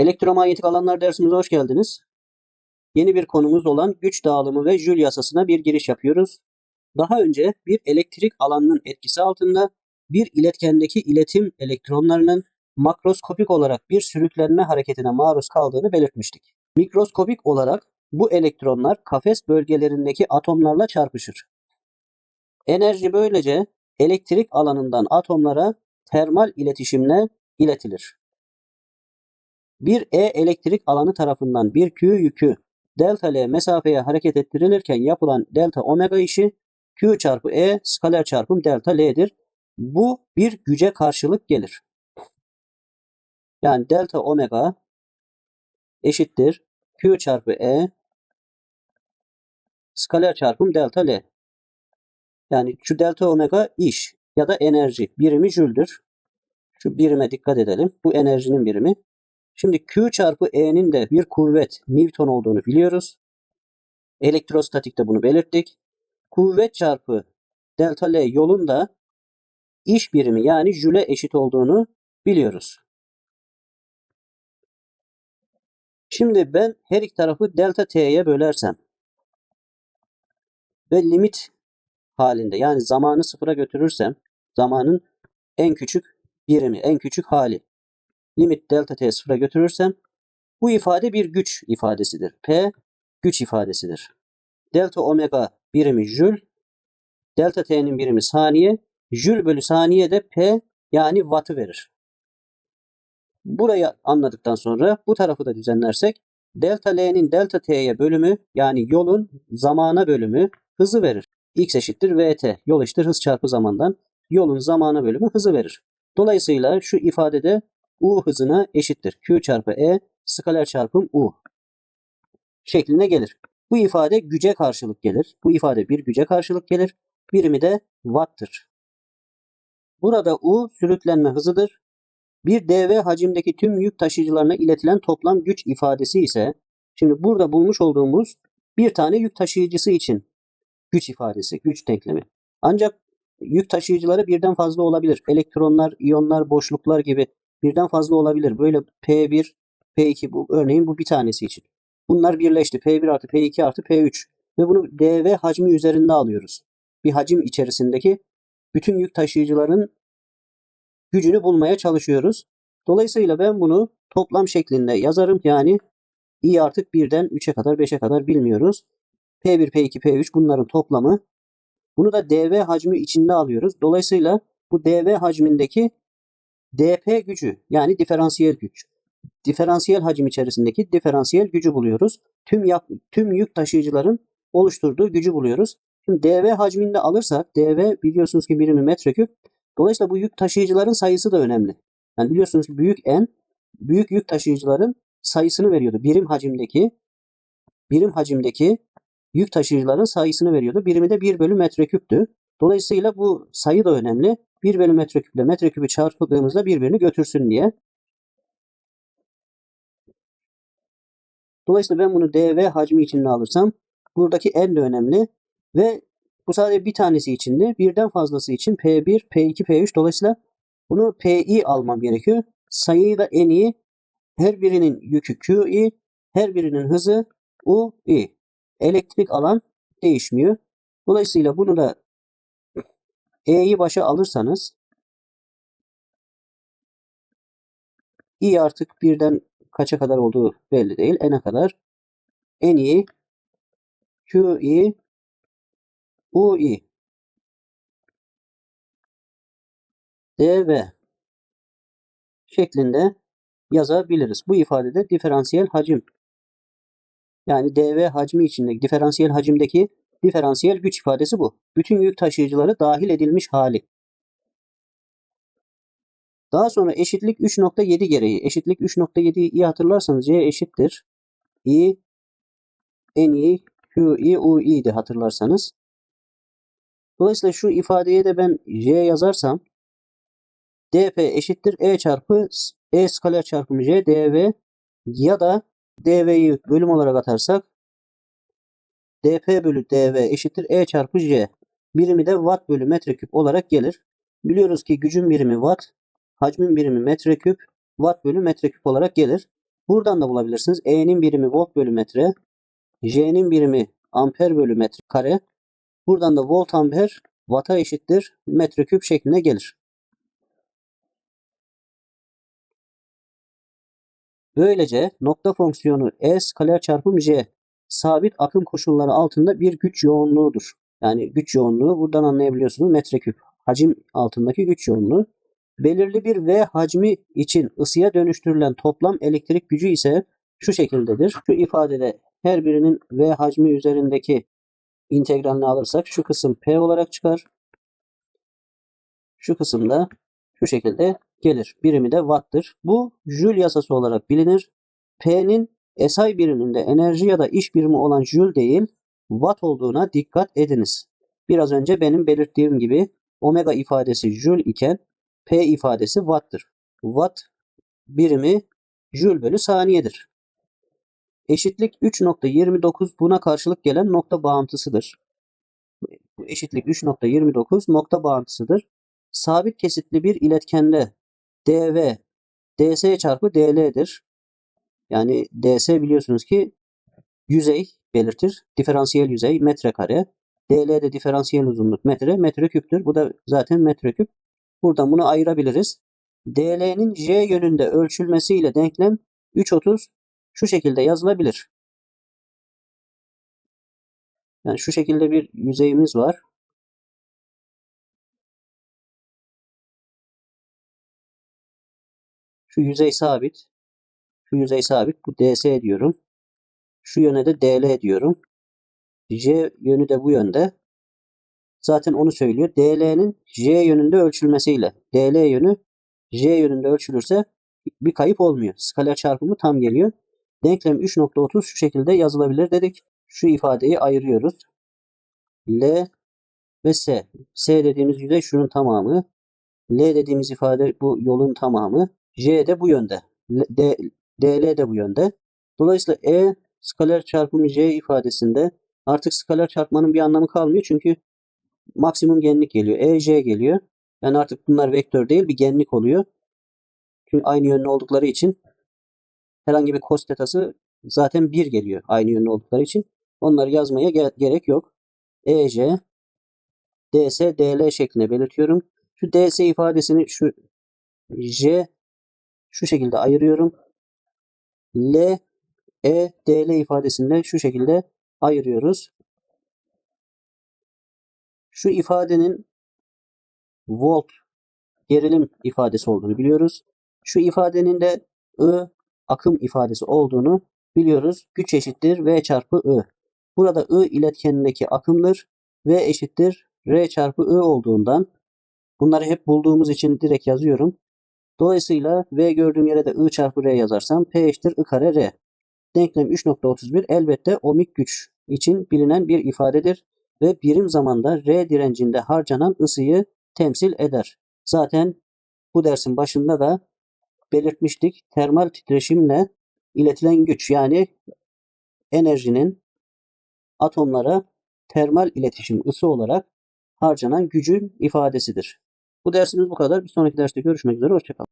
Elektromanyetik alanlar dersimize hoş geldiniz. Yeni bir konumuz olan güç dağılımı ve Joule yasasına bir giriş yapıyoruz. Daha önce bir elektrik alanının etkisi altında bir iletkendeki iletim elektronlarının makroskopik olarak bir sürüklenme hareketine maruz kaldığını belirtmiştik. Mikroskopik olarak bu elektronlar kafes bölgelerindeki atomlarla çarpışır. Enerji böylece elektrik alanından atomlara termal iletişimle iletilir. Bir E elektrik alanı tarafından bir Q yükü delta L mesafeye hareket ettirilirken yapılan delta omega işi Q çarpı E skaler çarpım delta L'dir. Bu bir güce karşılık gelir. Yani delta omega eşittir Q çarpı E skaler çarpım delta L. Yani şu delta omega iş ya da enerji birimi jüldür. Şu birime dikkat edelim. Bu enerjinin birimi. Şimdi Q çarpı E'nin de bir kuvvet Newton olduğunu biliyoruz. Elektrostatikte bunu belirttik. Kuvvet çarpı delta L yolun da iş birimi yani jüle eşit olduğunu biliyoruz. Şimdi ben her iki tarafı delta T'ye bölersem ve limit halinde yani zamanı sıfıra götürürsem zamanın en küçük birimi, en küçük hali limit delta t sıfıra götürürsem bu ifade bir güç ifadesidir. P güç ifadesidir. Delta omega birimi jül, delta t'nin birimi saniye, jül bölü saniye de P yani wattı verir. Burayı anladıktan sonra bu tarafı da düzenlersek delta L'nin delta T'ye bölümü yani yolun zamana bölümü hızı verir. X eşittir VT. Yol eşittir hız çarpı zamandan. Yolun zamana bölümü hızı verir. Dolayısıyla şu ifadede U hızına eşittir. Q çarpı E skaler çarpım U şeklinde gelir. Bu ifade güce karşılık gelir. Bu ifade bir güce karşılık gelir. Birimi de watt'tır. Burada U sürüklenme hızıdır. Bir dv hacimdeki tüm yük taşıyıcılarına iletilen toplam güç ifadesi ise şimdi burada bulmuş olduğumuz bir tane yük taşıyıcısı için güç ifadesi, güç denklemi. Ancak yük taşıyıcıları birden fazla olabilir. Elektronlar, iyonlar, boşluklar gibi birden fazla olabilir. Böyle P1, P2 bu örneğin bu bir tanesi için. Bunlar birleşti. P1 artı P2 artı P3 ve bunu dv hacmi üzerinde alıyoruz. Bir hacim içerisindeki bütün yük taşıyıcıların gücünü bulmaya çalışıyoruz. Dolayısıyla ben bunu toplam şeklinde yazarım. Yani i artık 1'den 3'e kadar 5'e kadar bilmiyoruz. P1, P2, P3 bunların toplamı. Bunu da dv hacmi içinde alıyoruz. Dolayısıyla bu dv hacmindeki dp gücü yani diferansiyel güç. Diferansiyel hacim içerisindeki diferansiyel gücü buluyoruz. Tüm yap, tüm yük taşıyıcıların oluşturduğu gücü buluyoruz. Şimdi dv hacminde alırsak dv biliyorsunuz ki birimi metreküp. Dolayısıyla bu yük taşıyıcıların sayısı da önemli. Yani biliyorsunuz ki büyük n büyük yük taşıyıcıların sayısını veriyordu. Birim hacimdeki birim hacimdeki yük taşıyıcıların sayısını veriyordu. Birimi de 1 bölü metreküptü. Dolayısıyla bu sayı da önemli. 1 bölü metreküp ile metreküpü çarptığımızda birbirini götürsün diye. Dolayısıyla ben bunu dv hacmi içinde alırsam buradaki n de önemli ve bu sadece bir tanesi içinde birden fazlası için P1, P2, P3 dolayısıyla bunu Pi almam gerekiyor. Sayıyı da n'i her birinin yükü qi her birinin hızı ui. Elektrik alan değişmiyor. Dolayısıyla bunu da E'yi başa alırsanız i artık birden kaça kadar olduğu belli değil. N'e kadar N'i Q'i UI dv şeklinde yazabiliriz. Bu ifadede diferansiyel hacim yani dv hacmi içindeki diferansiyel hacimdeki diferansiyel güç ifadesi bu. Bütün yük taşıyıcıları dahil edilmiş hali. Daha sonra eşitlik 3.7 gereği. Eşitlik 3.7'yi iyi hatırlarsanız C eşittir. I Ni Qi U'ydi hatırlarsanız. Dolayısıyla şu ifadeye de ben J yazarsam dp eşittir E çarpı E skaler çarpımı J dv ya da dv'yi bölüm olarak atarsak dp bölü dv eşittir E çarpı J. Birimi de watt bölü metreküp olarak gelir. Biliyoruz ki gücün birimi watt, hacmin birimi metreküp, watt bölü metreküp olarak gelir. Buradan da bulabilirsiniz. E'nin birimi volt bölü metre. J'nin birimi amper bölü metre kare. Buradan da volt amper watt'a eşittir metreküp şeklinde gelir. Böylece nokta fonksiyonu E skaler çarpım J sabit akım koşulları altında bir güç yoğunluğudur. Yani güç yoğunluğu buradan anlayabiliyorsunuz metreküp. Hacim altındaki güç yoğunluğu. Belirli bir V hacmi için ısıya dönüştürülen toplam elektrik gücü ise şu şekildedir. Şu ifadede her birinin V hacmi üzerindeki integralini alırsak şu kısım P olarak çıkar. Şu kısımda şu şekilde gelir. Birimi de watt'tır. Bu Joule yasası olarak bilinir. P'nin SI biriminde enerji ya da iş birimi olan Joule değil, watt olduğuna dikkat ediniz. Biraz önce benim belirttiğim gibi omega ifadesi Joule iken P ifadesi watt'tır. Watt birimi Joule bölü saniyedir. Eşitlik 3.29 buna karşılık gelen nokta bağıntısıdır. Eşitlik 3.29 nokta bağıntısıdır. Sabit kesitli bir iletkende dv ds çarpı dl'dir. Yani ds biliyorsunuz ki yüzey belirtir. Diferansiyel yüzey metrekare. dl de diferansiyel uzunluk metre. Metreküptür. Bu da zaten metreküp. Buradan bunu ayırabiliriz. dl'nin j yönünde ölçülmesiyle denklem 3.30 şu şekilde yazılabilir. Yani şu şekilde bir yüzeyimiz var. Şu yüzey sabit. Şu yüzey sabit. Bu ds diyorum. Şu yöne de dl diyorum. J yönü de bu yönde. Zaten onu söylüyor. dl'nin j yönünde ölçülmesiyle. dl yönü j yönünde ölçülürse bir kayıp olmuyor. Skaler çarpımı tam geliyor. Denklem 3.30 şu şekilde yazılabilir dedik. Şu ifadeyi ayırıyoruz. L ve S. S dediğimiz yüzey şunun tamamı. L dediğimiz ifade bu yolun tamamı. J de bu yönde. L, D, DL de bu yönde. Dolayısıyla E skaler çarpımı J ifadesinde artık skaler çarpmanın bir anlamı kalmıyor. Çünkü maksimum genlik geliyor. E, J geliyor. Yani artık bunlar vektör değil bir genlik oluyor. Çünkü aynı yönlü oldukları için herhangi bir cos tetası zaten 1 geliyor aynı yönlü oldukları için. Onları yazmaya gerek yok. EJ DS DL şeklinde belirtiyorum. Şu DS ifadesini şu J şu şekilde ayırıyorum. L E DL ifadesini de şu şekilde ayırıyoruz. Şu ifadenin volt gerilim ifadesi olduğunu biliyoruz. Şu ifadenin de I akım ifadesi olduğunu biliyoruz. Güç eşittir V çarpı I. Burada I iletkenindeki akımdır. V eşittir R çarpı I olduğundan bunları hep bulduğumuz için direkt yazıyorum. Dolayısıyla V gördüğüm yere de I çarpı R yazarsam P eşittir I kare R. Denklem 3.31 elbette ohmik güç için bilinen bir ifadedir ve birim zamanda R direncinde harcanan ısıyı temsil eder. Zaten bu dersin başında da belirtmiştik. Termal titreşimle iletilen güç yani enerjinin atomlara termal iletişim ısı olarak harcanan gücün ifadesidir. Bu dersimiz bu kadar. Bir sonraki derste görüşmek üzere. Hoşçakalın.